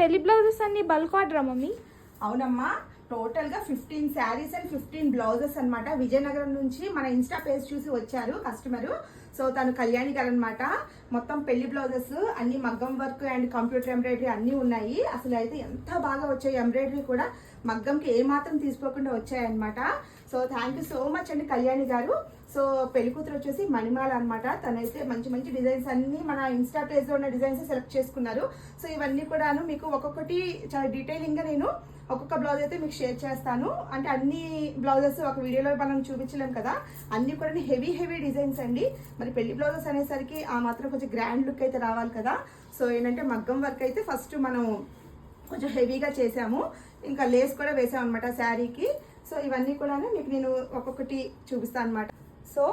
పెళ్ళి బ్లౌజెస్ అన్ని bulk ఆర్డరా mummy? అవునమ్మా టోటల్గా fifteen saris and fifteen blouses అన్నమాట. విజయనగరం నుంచి మన ఇన్స్టా పేజ్ చూసి వచ్చారు కస్టమర్ సో తను కళ్యాణి గారు అనమాట మొత్తం పెళ్ళి బ్లౌజెస్ అన్ని మగ్గం వర్క్ అండ్ కంప్యూటర్ ఎంబ్రాయిడరీ అన్ని ఉన్నాయి. అసలు అయితే ఎంత బాగా వచ్చాయి ఎంబ్రాయిడరీ కూడా మగ్గంకి ఏమాత్రం తీసుకోకుండా వచ్చాయన్నమాట. So thank you so much అండి కళ్యాణి గారు. సో పెళ్ళి కూతురు వచ్చేసి మణిమాల అనమాట తనైతే మంచి మంచి డిజైన్స్ అన్ని మన ఇన్స్టా పేజ్లో ఉన్న డిజైన్స్ సెలెక్ట్ చేసుకున్నారు. సో ఇవన్నీ కూడాను మీకు ఒక్కొక్కటి చాలా డీటెయిలింగ్గా నేను ఒక్కొక్క బ్లౌజ్ అయితే మీకు షేర్ చేస్తాను. అంటే అన్ని బ్లౌజెస్ ఒక వీడియోలో మనం చూపించలేం కదా. అన్ని కూడా హెవీ హెవీ డిజైన్స్ అండి. మరి పెళ్ళి బ్లౌజెస్ అనేసరికి ఆ మాత్రం కొంచెం గ్రాండ్ లుక్ అయితే రావాలి కదా. సో ఏంటంటే మగ్గం వర్క్ అయితే ఫస్ట్ మనం కొంచెం హెవీగా చేసాము ఇంకా లేస్ కూడా వేసాం అనమాట శారీకి. సో ఇవన్నీ కూడా మీకు నేను ఒక్కొక్కటి చూపిస్తాను అనమాట సో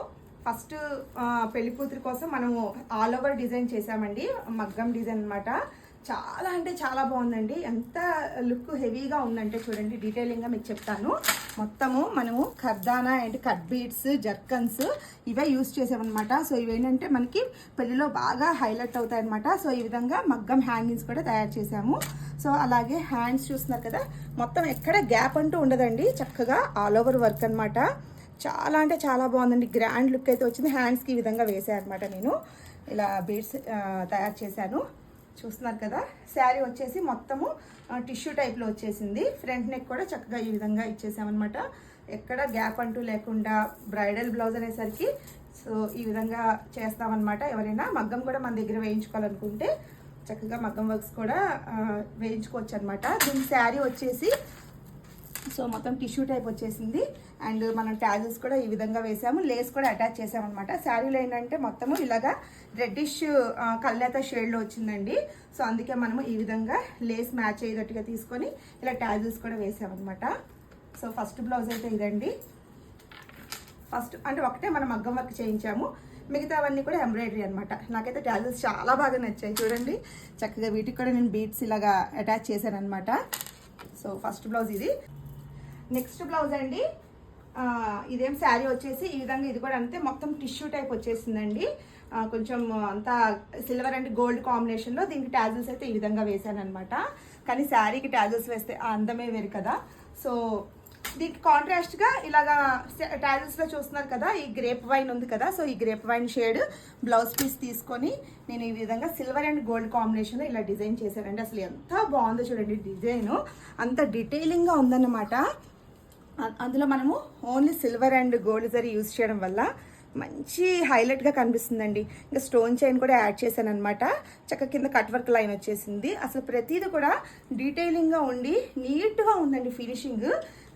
ఫస్ట్ పెళ్ళి కూతురు కోసం మనము ఆల్ ఓవర్ డిజైన్ చేసామండి మగ్గం డిజైన్ అన్నమాట. చాలా అంటే చాలా బాగుందండి. ఎంత లుక్ హెవీగా ఉందంటే చూడండి డీటెయిలింగ్గా మీకు చెప్తాను. మొత్తము మనము ఖర్దానా అండ్ కట్ బీట్స్ జర్కన్స్ ఇవే యూస్ చేసామన్నమాట. సో ఇవేంటంటే మనకి పెళ్ళిలో బాగా హైలైట్ అవుతాయన్నమాట. సో ఈ విధంగా మగ్గం హ్యాంగింగ్స్ కూడా తయారు చేసాము సో అలాగే హ్యాండ్స్ చూస్తున్నారు కదా మొత్తం ఎక్కడ గ్యాప్ అంటూ ఉండదండి. చక్కగా ఆల్ ఓవర్ వర్క్ అన్నమాట. చాలా అంటే చాలా బాగుందండి. గ్రాండ్ లుక్ అయితే వచ్చింది. హ్యాండ్స్కి ఈ విధంగా వేసాను అనమాట నేను. ఇలా బీడ్స్ తయారు చేశాను. చూస్తున్నారు కదా? శారీ వచ్చేసి మొత్తము టిష్యూ టైప్లో వచ్చేసింది. ఫ్రంట్ నెక్ కూడా చక్కగా ఈ విధంగా ఇచ్చేసామన్నమాట. ఎక్కడ గ్యాప్ అంటూ లేకుండా బ్రైడల్ బ్లౌజ్ అనేసరికి సో ఈ విధంగా చేస్తామన్నమాట. ఎవరైనా మగ్గం కూడా మన దగ్గర వేయించుకోవాలనుకుంటే చక్కగా మగ్గం వర్క్స్ కూడా వేయించుకోవచ్చు అనమాట దీని శారీ వచ్చేసి సో మొత్తం టిష్యూ టైప్ వచ్చేసింది. అండ్ మనం ట్యాజెస్ కూడా ఈ విధంగా వేసాము. లేస్ కూడా అటాచ్ చేసామన్నమాట. శారీలో ఏంటంటే మొత్తము ఇలాగా రెడ్డిష్ కల్లేత షేడ్లో వచ్చిందండి. సో అందుకే మనము ఈ విధంగా లేస్ మ్యాచ్ అయ్యేటట్టుగా తీసుకొని ఇలా ట్యాజెస్ కూడా వేసామన్నమాట. సో ఫస్ట్ బ్లౌజ్ అయితే ఇదండి. ఫస్ట్ అంటే ఒకటే మనం మగ్గం వర్క్ చేయించాము. మిగతావన్నీ కూడా ఎంబ్రాయిడరీ అనమాట నాకైతే ట్యాజెస్ చాలా బాగా నచ్చాయి. చూడండి. చక్కగా వీటికి కూడా నేను బీట్స్ ఇలాగా అటాచ్ చేశాను అనమాట సో ఫస్ట్ బ్లౌజ్ ఇది. నెక్స్ట్ బ్లౌజ్ అండి. ఇదేం శారీ వచ్చేసి ఈ విధంగా ఇది కూడా అంతే మొత్తం టిష్యూ టైప్ వచ్చేసిందండి. కొంచెం అంతా సిల్వర్ అండ్ గోల్డ్ కాంబినేషన్లో దీనికి ట్యాజల్స్ అయితే ఈ విధంగా వేసాను అనమాట కానీ శారీకి ట్యాజల్స్ వేస్తే ఆ అందమే వేరు కదా. సో దీనికి కాంట్రాస్ట్గా ఇలాగా ట్యాజల్స్లో చూస్తున్నారు కదా ఈ గ్రేప్ వైన్ ఉంది కదా. సో ఈ grape wine shade blouse piece తీసుకొని నేను ఈ విధంగా సిల్వర్ అండ్ గోల్డ్ కాంబినేషన్లో ఇలా డిజైన్ చేశానండి. అసలు ఎంత బాగుందో చూడండి డిజైన్. అంత డీటెయిలింగ్గా ఉందన్నమాట. అందులో మనము only silver and gold zari use చేయడం వల్ల మంచి హైలైట్గా కనిపిస్తుందండి. ఇంకా స్టోన్ చైన్ కూడా యాడ్ చేశాను అనమాట చక్క కింద కట్ వర్క్ లైన్ వచ్చేసింది. అసలు ప్రతిదీ కూడా డీటెయిలింగ్గా ఉండి నీట్గా ఉందండి ఫినిషింగ్.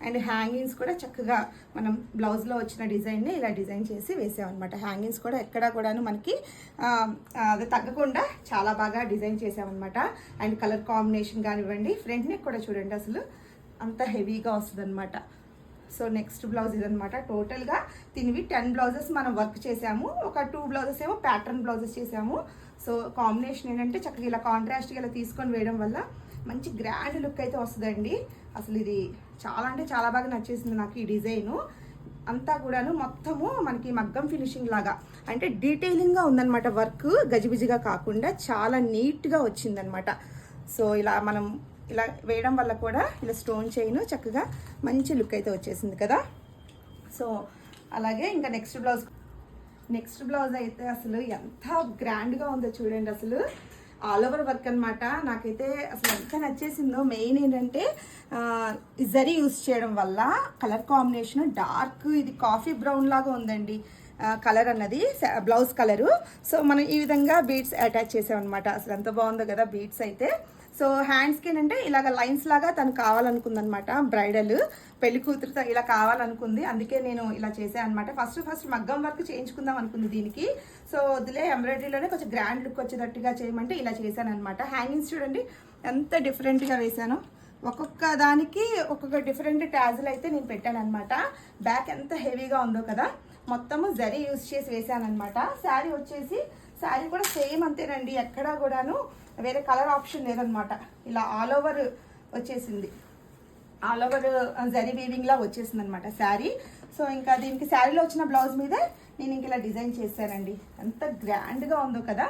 అండ్ హ్యాంగింగ్స్ కూడా చక్కగా మనం బ్లౌజ్లో వచ్చిన డిజైన్ని ఇలా డిజైన్ చేసి వేసామన్నమాట. హ్యాంగింగ్స్ కూడా ఎక్కడా కూడాను మనకి అది తగ్గకుండా చాలా బాగా డిజైన్ చేసామన్నమాట. అండ్ కలర్ కాంబినేషన్ కానివ్వండి ఫ్రంట్ నెక్ కూడా చూడండి అసలు అంత హెవీగా వస్తుంది సో నెక్స్ట్ బ్లౌజ్ ఇదనమాట టోటల్గా దీనివి టెన్ బ్లౌజెస్ మనం వర్క్ చేసాము ఒక టూ బ్లౌజెస్ ఏమో ప్యాటర్న్ బ్లౌజెస్ చేసాము సో కాంబినేషన్ ఏంటంటే చక్కగా ఇలా కాంట్రాస్ట్గా ఇలా తీసుకొని వేయడం వల్ల మంచి గ్రాండ్ లుక్ అయితే వస్తుందండి. అసలు ఇది చాలా అంటే చాలా బాగా నచ్చేసింది నాకు ఈ డిజైను అంతా కూడాను మొత్తము మనకి మగ్గం ఫినిషింగ్ లాగా. అంటే డీటెయిలింగ్గా ఉందన్నమాట వర్క్. గజిబిజిగా కాకుండా చాలా నీట్గా వచ్చిందనమాట సో ఇలా మనం ఇలా వేయడం వల్ల కూడా ఇలా స్టోన్ చైన్ చక్కగా మంచి లుక్ అయితే వచ్చేసింది కదా. సో అలాగే ఇంకా నెక్స్ట్ బ్లౌజ్. నెక్స్ట్ బ్లౌజ్ అయితే అసలు ఎంత గ్రాండ్గా ఉందో చూడండి అసలు. ఆల్ ఓవర్ వర్క్ అనమాట నాకైతే అసలు ఎంత నచ్చేసిందో. మెయిన్ ఏంటంటే జరీ యూస్ చేయడం వల్ల కలర్ కాంబినేషన్ డార్క్ ఇది కాఫీ బ్రౌన్ లాగా ఉందండి. కలర్ అన్నది బ్లౌజ్ కలరు. సో మనం ఈ విధంగా బీడ్స్ అటాచ్ చేసామన్నమాట. అసలు ఎంత బాగుందో కదా బీడ్స్ అయితే. సో హ్యాండ్స్కి ఏంటంటే ఇలాగ లైన్స్ లాగా తను కావాలనుకుందనమాట. బ్రైడల్ పెళ్ళి కూతురుతో ఇలా కావాలనుకుంది. అందుకే నేను ఇలా చేశాను అనమాట ఫస్ట్ ఫస్ట్ మగ్గం వర్క్ చేయించుకుందాం అనుకుంది దీనికి. సో వదిలే ఎంబ్రాయిడరీలోనే కొంచెం గ్రాండ్ లుక్ వచ్చేటట్టుగా చేయమంటే ఇలా చేశాను అనమాట హ్యాంగింగ్స్ చూడండి ఎంత డిఫరెంట్గా వేశాను. ఒక్కొక్క దానికి ఒక్కొక్క డిఫరెంట్ ట్యాజులు అయితే నేను పెట్టాను అనమాట బ్యాక్ ఎంత హెవీగా ఉందో కదా. మొత్తము జరీ యూస్ చేసి వేసాను అనమాట శారీ వచ్చేసి శారీ కూడా సేమ్ అంతేనండి ఎక్కడా కూడాను వేరే కలర్ ఆప్షన్ లేదనమాట ఇలా ఆల్ ఓవర్ వచ్చేసింది. ఆల్ ఓవర్ జరీ వీవింగ్లా వచ్చేసింది అనమాట శారీ. సో ఇంకా దీనికి శారీలో వచ్చిన బ్లౌజ్ మీదే నేను ఇంక ఇలా డిజైన్ చేశానండి. ఎంత గ్రాండ్గా ఉందో కదా.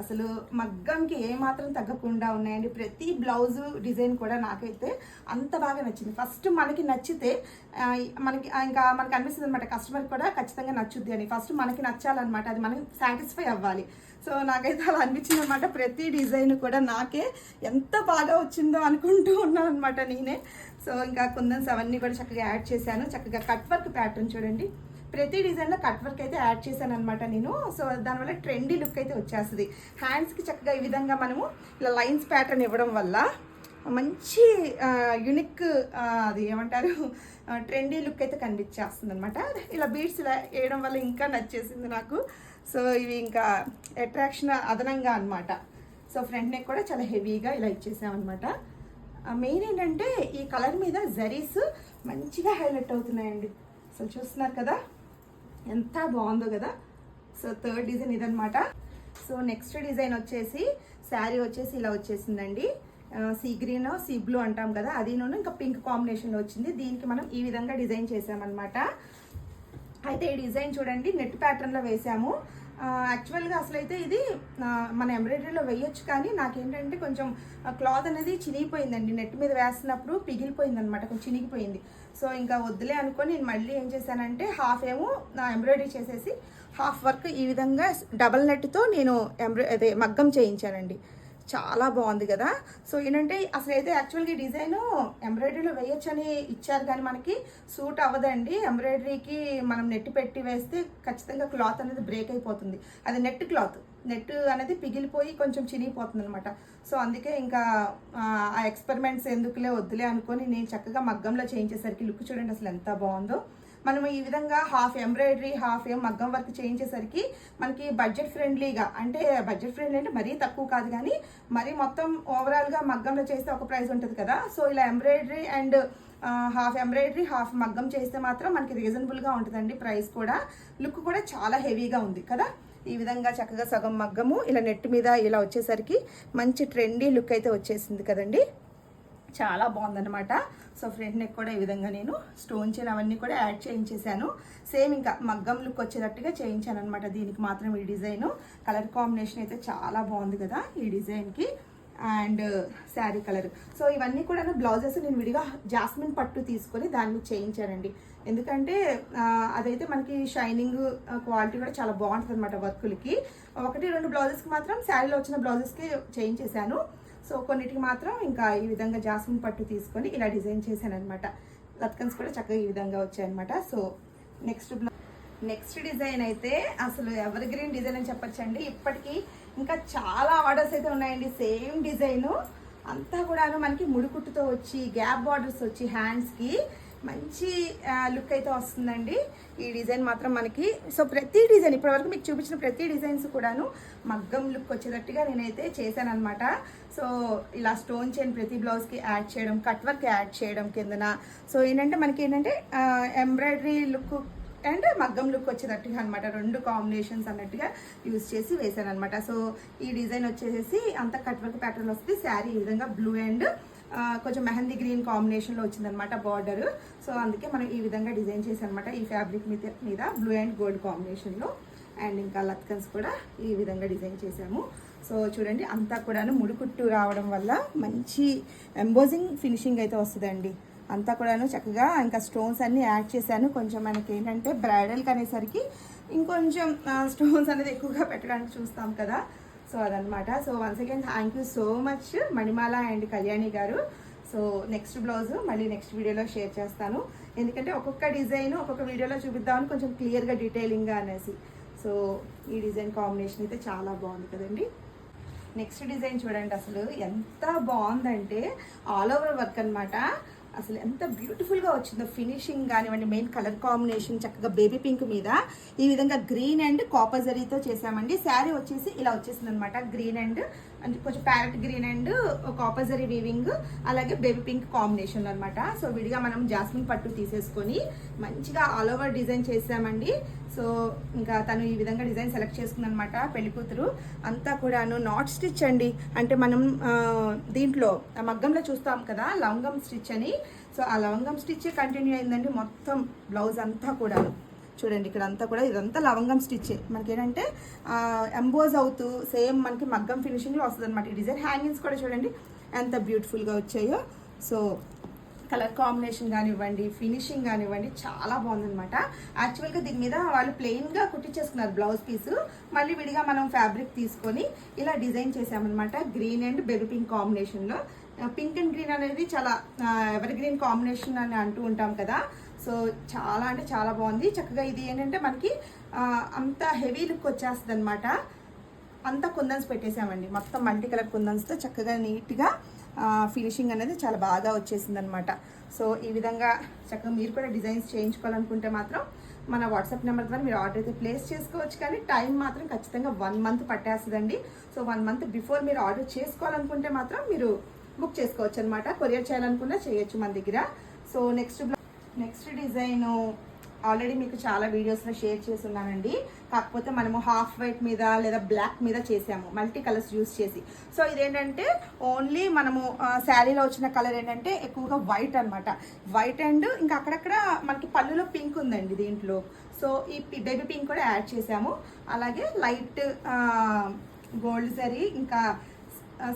అసలు మగ్గంకి ఏమాత్రం తగ్గకుండా ఉన్నాయండి. ప్రతి బ్లౌజ్ డిజైన్ కూడా నాకైతే అంత బాగా నచ్చింది. ఫస్ట్ మనకి నచ్చితే మనకి ఇంకా మనకి అనిపిస్తుంది అనమాట కస్టమర్ కూడా ఖచ్చితంగా నచ్చుద్ది అని. ఫస్ట్ మనకి నచ్చాలన్నమాట. అది మనకి సాటిస్ఫై అవ్వాలి. సో నాకైతే అలా అనిపించింది అనమాట ప్రతి డిజైన్ కూడా నాకే ఎంత బాగా వచ్చిందో అనుకుంటూ ఉన్నాను అనమాట నేనే. సో ఇంకా కుందన్స్ అవన్నీ కూడా చక్కగా యాడ్ చేశాను. చక్కగా కట్ వర్క్ ప్యాటర్న్ చూడండి. ప్రతి డిజైన్లో కట్ వర్క్ అయితే యాడ్ చేశాను అనమాట నేను. సో దానివల్ల ట్రెండీ లుక్ అయితే వచ్చేస్తుంది. హ్యాండ్స్కి చక్కగా ఈ విధంగా మనము ఇలా లైన్స్ ప్యాటర్న్ ఇవ్వడం వల్ల మంచి యునిక్ అది ఏమంటారు ట్రెండీ లుక్ అయితే కనిపించేస్తుంది అనమాట ఇలా బీడ్స్ ఇలా వేయడం వల్ల ఇంకా నచ్చేసింది నాకు. సో ఇవి ఇంకా అట్రాక్షన్ అదనంగా అనమాట సో ఫ్రంట్ నెక్ కూడా చాలా హెవీగా ఇలా ఇచ్చేసామన్నమాట. మెయిన్ ఏంటంటే ఈ కలర్ మీద జరీస్ మంచిగా హైలైట్ అవుతున్నాయండి. అసలు చూస్తున్నారు కదా? ఎంత బాగుందో కదా. సో థర్డ్ డిజైన్ ఇదనమాట సో నెక్స్ట్ డిజైన్ వచ్చేసి శారీ వచ్చేసి ఇలా వచ్చేసిందండి. సీ గ్రీన్ సీ బ్లూ అంటాం కదా అది ఇంకా పింక్ కాంబినేషన్లో వచ్చింది. దీనికి మనం ఈ విధంగా డిజైన్ చేసామన్నమాట. అయితే ఈ డిజైన్ చూడండి నెట్ ప్యాటర్న్లో వేసాము. యాక్చువల్గా అసలు అయితే ఇది మన ఎంబ్రాయిడరీలో వేయొచ్చు కానీ నాకేంటంటే కొంచెం క్లాత్ అనేది చినిగిపోయిందండి. నెట్ మీద వేస్తున్నప్పుడు పిగిలిపోయింది అనమాట కొంచెం చినిగిపోయింది. సో ఇంకా వద్దులే అనుకొని నేను మళ్ళీ ఏం చేశానంటే హాఫ్ ఏమో నా ఎంబ్రాయిడరీ చేసేసి హాఫ్ వర్క్ ఈ విధంగా డబల్ నెట్తో నేను ఎంబ్రాయి అదే మగ్గం చేయించానండి. చాలా బాగుంది కదా. సో ఏంటంటే అసలు అయితే యాక్చువల్గా ఈ డిజైన్ ఎంబ్రాయిడరీలో వేయొచ్చని ఇచ్చారు కానీ మనకి సూట్ అవ్వదండి. ఎంబ్రాయిడరీకి మనం నెట్ పెట్టి వేస్తే ఖచ్చితంగా క్లాత్ అనేది బ్రేక్ అయిపోతుంది. అది నెట్ క్లాత్. నెట్ అనేది పిగిలిపోయి కొంచెం చినిగిపోతుంది అనమాట సో అందుకే ఇంకా ఆ, ఆ ఎక్స్పెరిమెంట్స్ ఎందుకులే వద్దులే అనుకొని నేను చక్కగా మగ్గంలో చేయించేసరికి లుక్ చూడండి అసలు ఎంత బాగుందో. మనం ఈ విధంగా హాఫ్ ఎంబ్రాయిడరీ హాఫ్ ఏం మగ్గం వర్క్ చేయించేసరికి మనకి బడ్జెట్ ఫ్రెండ్లీగా అంటే బడ్జెట్ ఫ్రెండ్లీ అంటే మరీ తక్కువ కాదు కానీ మరీ మొత్తం ఓవరాల్గా మగ్గంలో చేస్తే ఒక ప్రైస్ ఉంటుంది కదా. సో ఇలా embroidery and half embroidery half మగ్గం చేస్తే మాత్రం మనకి రీజనబుల్గా ఉంటుందండి ప్రైస్ కూడా. లుక్ కూడా చాలా హెవీగా ఉంది కదా. ఈ విధంగా చక్కగా సగం మగ్గము ఇలా నెట్ మీద ఇలా వచ్చేసరికి మంచి ట్రెండీ లుక్ అయితే వచ్చేసింది కదండి. చాలా బాగుందనమాట సో ఫ్రంట్ నెక్ కూడా ఈ విధంగా నేను స్టోన్ చైన్ అవన్నీ కూడా యాడ్ చేయించేసాను సేమ్ ఇంకా మగ్గం లుక్ వచ్చేటట్టుగా చేయించాను అనమాట దీనికి మాత్రం ఈ డిజైన్. కలర్ కాంబినేషన్ అయితే చాలా బాగుంది కదా ఈ డిజైన్కి. And sari colour. సో ఇవన్నీ కూడా బ్లౌజెస్ నేను విడిగా జాస్మిన్ పట్టు తీసుకొని దాన్ని చేయించానండి. ఎందుకంటే అదైతే మనకి షైనింగ్ క్వాలిటీ కూడా చాలా బాగుంటుంది అనమాట వర్కులకి. ఒకటి రెండు బ్లౌజెస్కి మాత్రం శారీలో వచ్చిన బ్లౌజెస్కి చేయించేశాను. సో కొన్నిటికి మాత్రం ఇంకా ఈ విధంగా జాస్మిన్ పట్టు తీసుకొని ఇలా డిజైన్ చేశాను అనమాట లత్కన్స్ కూడా చక్కగా ఈ విధంగా వచ్చాయన్నమాట. సో నెక్స్ట్ నెక్స్ట్ డిజైన్ అయితే అసలు ఎవర్ గ్రీన్ డిజైన్ అని చెప్పొచ్చండి. ఇప్పటికీ ఇంకా చాలా ఆర్డర్స్ అయితే ఉన్నాయండి. Same design. అంతా కూడాను మనకి ముడికుట్టుతో వచ్చి గ్యాప్ బార్డర్స్ వచ్చి హ్యాండ్స్కి మంచి లుక్ అయితే వస్తుందండి. ఈ డిజైన్ మాత్రం మనకి సో ప్రతి డిజైన్ ఇప్పటివరకు మీకు చూపించిన ప్రతి డిజైన్స్ కూడాను మగ్గం లుక్ వచ్చేటట్టుగా నేనైతే చేశాను అనమాట సో ఇలా స్టోన్ చైన్ ప్రతి బ్లౌజ్కి యాడ్ చేయడం కట్ వర్క్ యాడ్ చేయడం కిందన. సో ఏంటంటే మనకి ఏంటంటే ఎంబ్రాయిడరీ లుక్ అండ్ మగ్గం లుక్ వచ్చేటట్టుగా అనమాట రెండు కాంబినేషన్స్ అన్నట్టుగా యూజ్ చేసి వేసాను అనమాట సో ఈ డిజైన్ వచ్చేసి అంత కట్ వర్క్ ప్యాటర్న్ వస్తుంది. శారీ ఈ విధంగా బ్లూ అండ్ కొంచెం మెహందీ గ్రీన్ కాంబినేషన్లో వచ్చిందనమాట బార్డర్ సో అందుకే మనం ఈ విధంగా డిజైన్ చేసానమాట ఈ ఫ్యాబ్రిక్ మీద మీద బ్లూ అండ్ గోల్డ్ కాంబినేషన్లో అండ్ ఇంకా లత్కన్స్ కూడా ఈ విధంగా డిజైన్ చేసాము సో చూడండి అంతా కూడాను ముడికుట్టు రావడం వల్ల మంచి ఎంబోజింగ్ ఫినిషింగ్ అయితే వస్తుందండి. అంతా కూడాను చక్కగా ఇంకా స్టోన్స్ అన్నీ యాడ్ చేశాను. కొంచెం మనకి ఏంటంటే బ్రైడల్కి అనేసరికి ఇంకొంచెం స్టోన్స్ అనేది ఎక్కువగా పెట్టడానికి చూస్తాం కదా. సో అదనమాట. So once again thank you so much Manimala and Kalyani గారు. సో నెక్స్ట్ బ్లౌజ్ మళ్ళీ నెక్స్ట్ వీడియోలో షేర్ చేస్తాను. ఎందుకంటే ఒక్కొక్క డిజైన్ ఒక్కొక్క వీడియోలో చూపిద్దామని కొంచెం క్లియర్గా డీటెయిలింగ్గా అనేసి. సో ఈ డిజైన్ కాంబినేషన్ అయితే చాలా బాగుంది కదండి. నెక్స్ట్ డిజైన్ చూడండి అసలు ఎంత బాగుందంటే ఆల్ ఓవర్ వర్క్ అనమాట అసలు ఎంత బ్యూటిఫుల్గా వచ్చిందో ఫినిషింగ్ కానివ్వండి మెయిన్ కలర్ కాంబినేషన్ చక్కగా బేబీ పింక్ మీద ఈ విధంగా గ్రీన్ అండ్ కాపర్ జరీతో చేసామండి శారీ వచ్చేసి ఇలా వచ్చేసింది అనమాట గ్రీన్ అండ్ అంటే కొంచెం ప్యారెట్ గ్రీన్ అండ్ ఒక ఆపోజరీ వీవింగ్ అలాగే బేబీ పింక్ కాంబినేషన్ అనమాట సో విడిగా మనం జాస్మిన్ పట్టు తీసేసుకొని మంచిగా ఆల్ ఓవర్ డిజైన్ చేసామండి. సో ఇంకా తను ఈ విధంగా డిజైన్ సెలెక్ట్ చేసుకుందనమాట పెళ్ళి కూతురు. అంతా కూడాను నాట్ స్టిచ్ అండి. అంటే మనం దీంట్లో మగ్గంలో చూస్తాం కదా లవంగం స్టిచ్ అని. సో ఆ లవంగం స్టిచ్ కంటిన్యూ అయిందండి మొత్తం బ్లౌజ్ అంతా కూడాను. చూడండి ఇక్కడ అంతా కూడా ఇదంతా లవంగం స్టిచ్ మనకి ఏంటంటే ఎంబోజ్ అవుతూ సేమ్ మనకి మగ్గం ఫినిషింగ్లో వస్తుంది అనమాట ఈ డిజైన్ హ్యాంగింగ్స్ కూడా చూడండి ఎంత బ్యూటిఫుల్గా వచ్చాయో. సో కలర్ కాంబినేషన్ కానివ్వండి ఫినిషింగ్ కానివ్వండి చాలా బాగుందనమాట యాక్చువల్గా దీని మీద వాళ్ళు ప్లెయిన్గా కుట్టించేసుకున్నారు బ్లౌజ్ పీస్ మళ్ళీ విడిగా మనం ఫ్యాబ్రిక్ తీసుకొని ఇలా డిజైన్ చేసామన్నమాట గ్రీన్ అండ్ బెబీ పింక్ కాంబినేషన్లో పింక్ అండ్ గ్రీన్ అనేది చాలా ఎవర్ గ్రీన్ కాంబినేషన్ అని అంటూ ఉంటాం కదా. సో చాలా అంటే చాలా బాగుంది. చక్కగా ఇది ఏంటంటే మనకి అంత హెవీ లుక్ వచ్చేస్తుంది అనమాట అంతా కుందన్స్ పెట్టేసామండి. మొత్తం మల్టీ కలర్ కుందన్స్తో చక్కగా నీట్గా ఫినిషింగ్ అనేది చాలా బాగా వచ్చేసింది అనమాట సో ఈ విధంగా చక్కగా మీరు కూడా డిజైన్స్ చేయించుకోవాలనుకుంటే మాత్రం మన వాట్సాప్ నెంబర్ ద్వారా మీరు ఆర్డర్ అయితే ప్లేస్ చేసుకోవచ్చు. కానీ టైం మాత్రం ఖచ్చితంగా వన్ మంత్ పట్టేస్తుందండి. సో వన్ మంత్ బిఫోర్ మీరు ఆర్డర్ చేసుకోవాలనుకుంటే మాత్రం మీరు బుక్ చేసుకోవచ్చు అనమాట కొరియర్ చేయాలనుకున్నా చేయొచ్చు మన దగ్గర. So next next design already మీకు చాలా వీడియోస్లో షేర్ చేసి ఉన్నానండి. కాకపోతే మనము హాఫ్ వైట్ మీద లేదా బ్లాక్ మీద చేసాము. మల్టీ కలర్స్ యూస్ చేసి. సో ఇదేంటంటే ఓన్లీ మనము శారీలో వచ్చిన కలర్ ఏంటంటే ఎక్కువగా వైట్ అనమాట వైట్ అండ్ ఇంకా అక్కడక్కడ మనకి పళ్ళులో పింక్ ఉందండి దీంట్లో. సో ఈ బేబీ పింక్ కూడా యాడ్ చేసాము. అలాగే లైట్ గోల్డ్ జరీ ఇంకా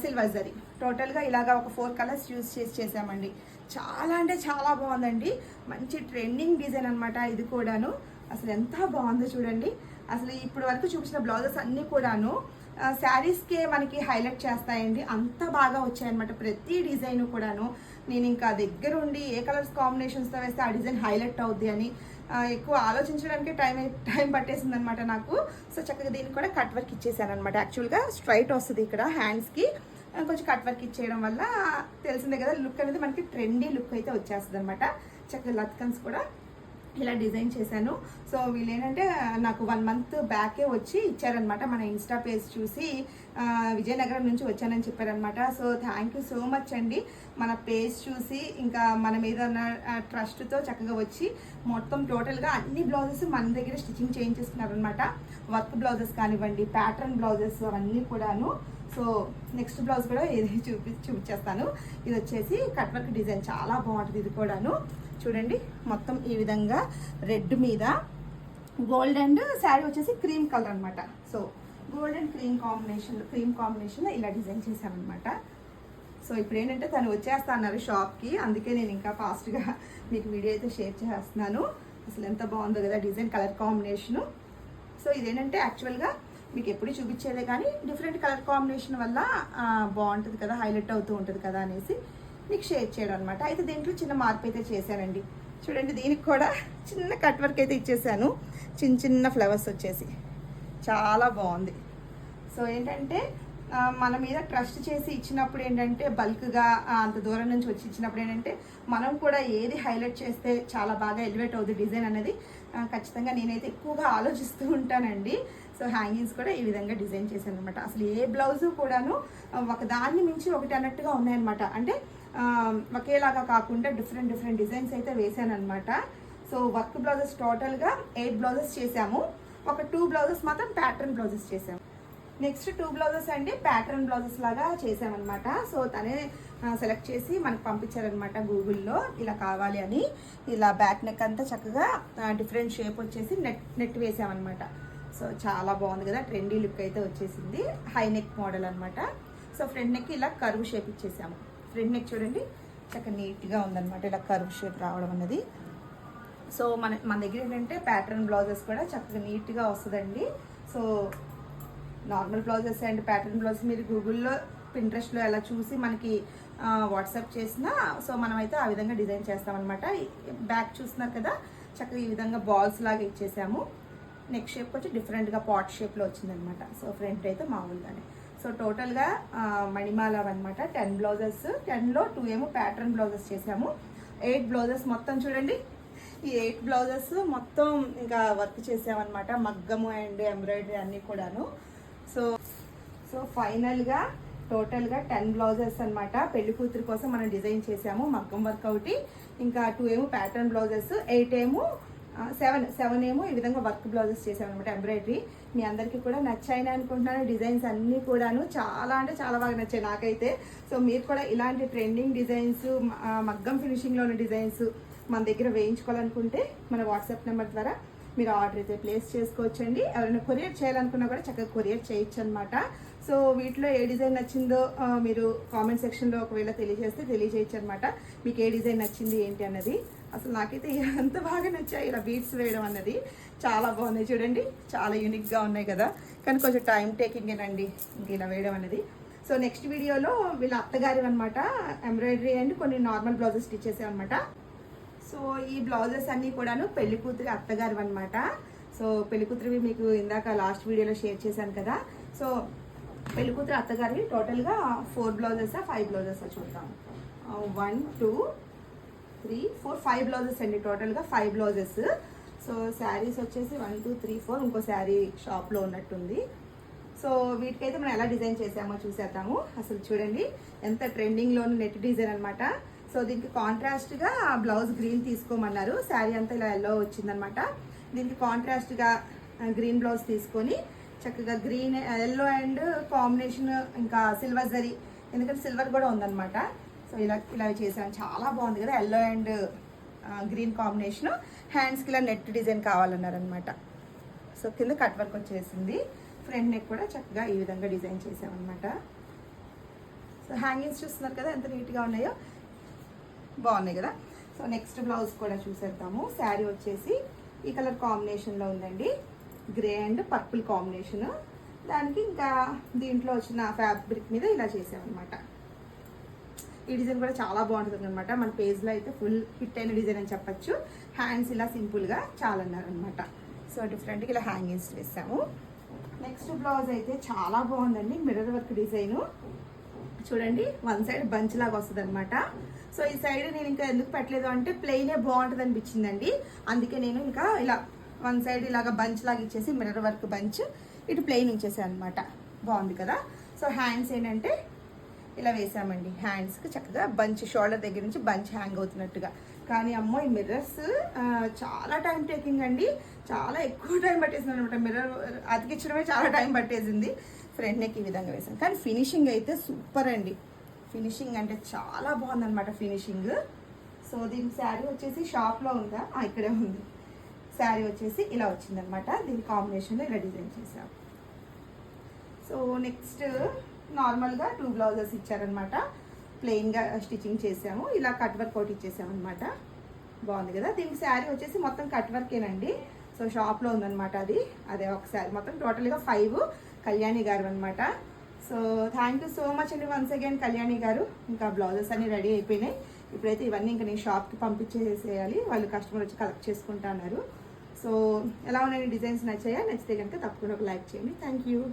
సిల్వర్ జరీ టోటల్గా ఇలాగా ఒక ఫోర్ కలర్స్ యూస్ చేసి చేసామండి. చాలా అంటే చాలా బాగుందండి. మంచి ట్రెండింగ్ డిజైన్ అనమాట ఇది కూడాను. అసలు ఎంత బాగుందో చూడండి. అసలు ఇప్పుడు వరకు చూపించిన బ్లౌజెస్ అన్నీ కూడాను శారీస్కే మనకి హైలైట్ చేస్తాయండి. అంత బాగా వచ్చాయన్నమాట ప్రతి డిజైన్ కూడాను. నేను ఇంకా దగ్గరుండి ఏ కలర్స్ కాంబినేషన్స్తో వేస్తే ఆ డిజైన్ హైలైట్ అవుద్ది అని ఎక్కువ ఆలోచించడానికి టైం టైం పట్టేసింది అనమాట నాకు. సో చక్కగా దీనికి కూడా కట్ వర్క్ ఇచ్చేసాను అనమాట యాక్చువల్గా స్ట్రైట్ వస్తుంది ఇక్కడ హ్యాండ్స్కి కొంచెం కట్ వర్క్ ఇచ్చేయడం వల్ల తెలిసిందే కదా లుక్ అనేది మనకి ట్రెండీ లుక్ అయితే వచ్చేస్తుంది అనమాట చక్కగా లత్కన్స్ కూడా ఇలా డిజైన్ చేశాను. సో వీళ్ళు ఏంటంటే నాకు వన్ మంత్ బ్యాకే వచ్చి ఇచ్చారనమాట మన ఇన్స్టా పేజ్ చూసి విజయనగరం నుంచి వచ్చానని చెప్పారనమాట so thank you so much అండి. మన పేజ్ చూసి ఇంకా మన మీద ఉన్న ట్రస్ట్తో చక్కగా వచ్చి మొత్తం టోటల్గా అన్ని బ్లౌజెస్ మన దగ్గర స్టిచ్చింగ్ చేయించేస్తున్నారనమాట వర్క్ బ్లౌజెస్ కానివ్వండి ప్యాటర్న్ బ్లౌజెస్ అవన్నీ కూడాను. సో నెక్స్ట్ బ్లౌజ్ కూడా ఇది చూపి చూపించేస్తాను. ఇది వచ్చేసి కట్ వర్క్ డిజైన్ చాలా బాగుంటుంది ఇది కూడాను. చూడండి మొత్తం ఈ విధంగా రెడ్ మీద గోల్డ్ అండ్ శారీ వచ్చేసి క్రీమ్ కలర్ అనమాట so gold and cream combination cream combination ఇలా డిజైన్ చేశామన్నమాట సో ఇప్పుడు ఏంటంటే తను వచ్చేస్తా అన్నారు షాప్కి. అందుకే నేను ఇంకా ఫాస్ట్గా మీకు వీడియో అయితే షేర్ చేస్తున్నాను. అసలు ఎంత బాగుందో కదా డిజైన్ కలర్ కాంబినేషను. సో ఇదేంటంటే యాక్చువల్గా మీకు ఎప్పుడు చూపించేదే కానీ డిఫరెంట్ కలర్ కాంబినేషన్ వల్ల బాగుంటుంది కదా హైలైట్ అవుతూ ఉంటుంది కదా అనేసి మీకు షేర్ చేయడం అనమాట అయితే దీంట్లో చిన్న మార్పు అయితే చేశానండి. చూడండి దీనికి కూడా చిన్న కట్ వర్క్ అయితే ఇచ్చేసాను. చిన్న చిన్న ఫ్లవర్స్ వచ్చేసి. చాలా బాగుంది. సో ఏంటంటే మన మీద ట్రస్ట్ చేసి ఇచ్చినప్పుడు ఏంటంటే బల్క్గా అంత దూరం నుంచి వచ్చి ఇచ్చినప్పుడు ఏంటంటే మనం కూడా ఏది హైలైట్ చేస్తే చాలా బాగా ఎలివేట్ అవుతుంది డిజైన్ అనేది ఖచ్చితంగా నేనైతే ఎక్కువగా ఆలోచిస్తూ ఉంటానండి. సో హ్యాంగింగ్స్ కూడా ఈ విధంగా డిజైన్ చేశాను అనమాట అసలు ఏ బ్లౌజు కూడాను ఒక దాన్ని మించి ఒకటి అన్నట్టుగా ఉన్నాయన్నమాట. అంటే ఒకేలాగా కాకుండా డిఫరెంట్ డిఫరెంట్ డిజైన్స్ అయితే వేసాను అనమాట సో వర్క్ బ్లౌజెస్ టోటల్గా ఎయిట్ బ్లౌజెస్ చేసాము ఒక టూ బ్లౌజెస్ మాత్రం ప్యాటర్న్ బ్లౌజెస్ చేసాము నెక్స్ట్ టూ బ్లౌజెస్ అండి ప్యాటర్న్ బ్లౌజెస్ లాగా చేసామన్నమాట సో తనే సెలెక్ట్ చేసి మనకు పంపించారనమాట గూగుల్లో ఇలా కావాలి అని. ఇలా బ్యాక్ నెక్ అంతా చక్కగా డిఫరెంట్ షేప్ వచ్చేసి నెట్ నెట్ వేసామన్నమాట సో చాలా బాగుంది కదా ట్రెండీ లుక్ అయితే వచ్చేసింది. హై నెక్ మోడల్ అనమాట సో ఫ్రంట్ నెక్ ఇలా కరువు షేప్ ఇచ్చేసాము. ఫ్రంట్ నెక్ చూడండి చక్కగా నీట్గా ఉందన్నమాట ఇలా కరువు షేప్ రావడం అన్నది. సో మన మన దగ్గర ఏంటంటే ప్యాటర్న్ బ్లౌజెస్ కూడా చక్కగా నీట్గా వస్తుందండి. So normal blouses and pattern blouses మీరు గూగుల్లో పింట్రెస్ట్లో ఎలా చూసి మనకి వాట్సాప్ చేసినా సో మనమైతే ఆ విధంగా డిజైన్ చేస్తామన్నమాట. బ్యాక్ చూస్తున్నారు కదా చక్కగా ఈ విధంగా బాల్స్ లాగా ఇచ్చేసాము. నెక్ షేప్ వచ్చి డిఫరెంట్గా పాట్ షేప్లో వచ్చిందనమాట సో ఫ్రంట్ అయితే మామూలుగానే. సో టోటల్గా మణిమాల అనమాట టెన్ బ్లౌజెస్ టెన్లో టూ ఏమో ప్యాటర్న్ బ్లౌజెస్ చేసాము. ఎయిట్ బ్లౌజెస్ మొత్తం చూడండి. ఈ ఎయిట్ బ్లౌజెస్ మొత్తం ఇంకా వర్క్ చేసామన్నమాట. మగ్గము అండ్ ఎంబ్రాయిడరీ అన్నీ కూడాను. సో సో ఫైనల్గా టోటల్గా టెన్ బ్లౌజెస్ అనమాట పెళ్ళి కూతురు కోసం మనం డిజైన్ చేసాము. మగ్గం వర్క్ ఒకటి. ఇంకా టూ ఏమో ప్యాటర్న్ బ్లౌజెస్ ఎయిట్ ఏమో సెవెన్ సెవెన్ ఏమో ఈ విధంగా వర్క్ బ్లౌజెస్ చేసామన్నమాట ఎంబ్రాయిడరీ మీ అందరికీ కూడా నచ్చాయని అనుకుంటున్నాను. డిజైన్స్ అన్నీ కూడాను చాలా అంటే చాలా బాగా నచ్చాయి నాకైతే. సో మీరు కూడా ఇలాంటి ట్రెండింగ్ డిజైన్స్ మగ్గం ఫినిషింగ్లో ఉన్న డిజైన్స్ మన దగ్గర వేయించుకోవాలనుకుంటే మన వాట్సాప్ నెంబర్ ద్వారా మీరు ఆర్డర్ అయితే ప్లేస్ చేసుకోవచ్చండి. ఎవరైనా కొరియర్ చేయాలనుకున్నా కూడా చక్కగా కొరియర్ చేయొచ్చు అనమాట సో వీటిలో ఏ డిజైన్ నచ్చిందో మీరు కామెంట్ సెక్షన్లో ఒకవేళ తెలియజేస్తే తెలియజేయచ్చు అనమాట మీకు ఏ డిజైన్ నచ్చింది ఏంటి అన్నది. అసలు నాకైతే ఎంత బాగా నచ్చాయి. ఇలా బీట్స్ వేయడం అన్నది చాలా బాగున్నాయి చూడండి చాలా యూనిక్గా ఉన్నాయి కదా. కానీ కొంచెం టైం టేకింగేనండి ఇంక ఇలా వేయడం అనేది సో నెక్స్ట్ వీడియోలో వీళ్ళ అత్తగారి అనమాట ఎంబ్రాయిడరీ అండ్ కొన్ని నార్మల్ బ్లౌజెస్ స్టిచ్ చేసామన్నమాట సో ఈ బ్లౌజెస్ అన్నీ కూడాను పెళ్ళి కూతురి అత్తగారు అనమాట సో పెళ్ళి కూతురివి మీకు ఇందాక లాస్ట్ వీడియోలో షేర్ చేశాను కదా. సో పెళ్ళి కూతురు అత్తగారివి టోటల్గా ఫోర్ బ్లౌజెస్ ఫైవ్ బ్లౌజెసా చూద్దాం. Uh, one two three four five blouses అండి. టోటల్గా ఫైవ్ బ్లౌజెస్ సో శారీస్ వచ్చేసి వన్ టూ త్రీ ఫోర్ ఇంకో శారీ షాప్లో ఉన్నట్టుంది. సో వీటికైతే మనం ఎలా డిజైన్ చేసామో చూసేద్దాము. అసలు చూడండి ఎంత ట్రెండింగ్లోని నెట్ డిజైన్ అనమాట సో దీనికి కాంట్రాస్ట్గా బ్లౌజ్ గ్రీన్ తీసుకోమన్నారు. శారీ అంతా ఇలా ఎల్లో వచ్చిందనమాట దీనికి కాంట్రాస్ట్గా గ్రీన్ బ్లౌజ్ తీసుకొని చక్కగా గ్రీన్ ఎల్లో అండ్ కాంబినేషన్ ఇంకా సిల్వర్ జరీ. ఎందుకంటే సిల్వర్ కూడా ఉందన్నమాట. సో ఇలా ఇలా చేసాను చాలా బాగుంది కదా ఎల్లో అండ్ గ్రీన్ కాంబినేషన్ హ్యాండ్స్కి ఇలా నెట్ డిజైన్ కావాలన్నారనమాట సో కింద కట్ వర్క్ వచ్చేసింది. ఫ్రంట్ నెక్ కూడా చక్కగా ఈ విధంగా డిజైన్ చేసామన్నమాట సో హ్యాంగింగ్స్ చూస్తున్నారు కదా ఎంత నీట్గా ఉన్నాయో. బాగున్నాయి కదా. సో నెక్స్ట్ బ్లౌజ్ కూడా చూసేద్దాము. శారీ వచ్చేసి ఈ కలర్ కాంబినేషన్లో ఉందండి. గ్రే అండ్ పర్పుల్ కాంబినేషన్ దానికి ఇంకా దీంట్లో వచ్చిన ఫ్యాబ్రిక్ మీద ఇలా చేసామన్నమాట ఈ డిజైన్ కూడా చాలా బాగుంటుంది అనమాట మన పేజ్లో అయితే ఫుల్ హిట్ అయిన డిజైన్ అని చెప్పచ్చు. హ్యాండ్స్ ఇలా సింపుల్గా చాలా అన్నారనమాట సో డిఫరెంట్గా ఇలా హ్యాంగింగ్స్ వేసాము నెక్స్ట్ బ్లౌజ్ అయితే చాలా బాగుందండి. మిర్రర్ వర్క్ డిజైను చూడండి వన్ సైడ్ బంచ్ లాగా వస్తుంది అనమాట సో ఈ సైడ్ నేను ఇంకా ఎందుకు పెట్టలేదు అంటే ప్లెయినే బాగుంటుంది అనిపించిందండి. అందుకే నేను ఇంకా ఇలా వన్ సైడ్ ఇలాగ బంచ్ లాగా ఇచ్చేసి మిర్రర్ వర్క్ బంచ్ ఇటు ప్లెయిన్ ఇచ్చేసాను అనమాట బాగుంది కదా? సో హ్యాండ్స్ ఏంటంటే ఇలా వేసామండి. హ్యాండ్స్కి చక్కగా బంచ్ షోల్డర్ దగ్గర నుంచి బంచ్ హ్యాంగ్ అవుతున్నట్టుగా. కానీ అమ్మో ఈ మిర్రర్స్ చాలా టైం టేకింగ్ అండి. చాలా ఎక్కువ టైం పట్టేసింది అనమాట. మిర్రర్ అతికించడమే చాలా టైం పట్టేసింది. ఫ్రంట్ నెక్ ఈ విధంగా వేసాను కానీ ఫినిషింగ్ అయితే సూపర్ అండి. ఫినిషింగ్ అంటే చాలా బాగుందన్నమాట ఫినిషింగ్ సో దీని శారీ వచ్చేసి షాప్లో ఉందా? ఆ, ఇక్కడే ఉంది. శారీ వచ్చేసి ఇలా వచ్చిందనమాట దీని కాంబినేషన్లో ఇలా డిజైన్ చేసాం సో నెక్స్ట్ నార్మల్గా టూ బ్లౌజెస్ ఇచ్చారనమాట. ప్లెయిన్గా స్టిచ్చింగ్ చేసాము ఇలా కట్ వర్క్ ఒకటి ఇచ్చేసామన్నమాట బాగుంది కదా? దీనికి శారీ వచ్చేసి మొత్తం కట్ వర్కేనండి. సో షాప్లో ఉందన్నమాట అది. అదే ఒక శారీ. మొత్తం టోటల్గా ఫైవ్ కళ్యాణి గారు అనమాట. So thank you so much అండి వన్స్ అగైన్ కళ్యాణి గారు. ఇంకా బ్లౌజెస్ అన్నీ రెడీ అయిపోయినాయి. ఇప్పుడైతే ఇవన్నీ ఇంకా నేను షాప్కి పంపించేసేయాలి. వాళ్ళు కస్టమర్ వచ్చి కలెక్ట్ చేసుకుంటున్నారు. సో ఎలా ఉన్నాయి డిజైన్స్ నచ్చాయా? నచ్చితే కనుక తప్పకుండా ఒక లైక్ చేయండి. Thank you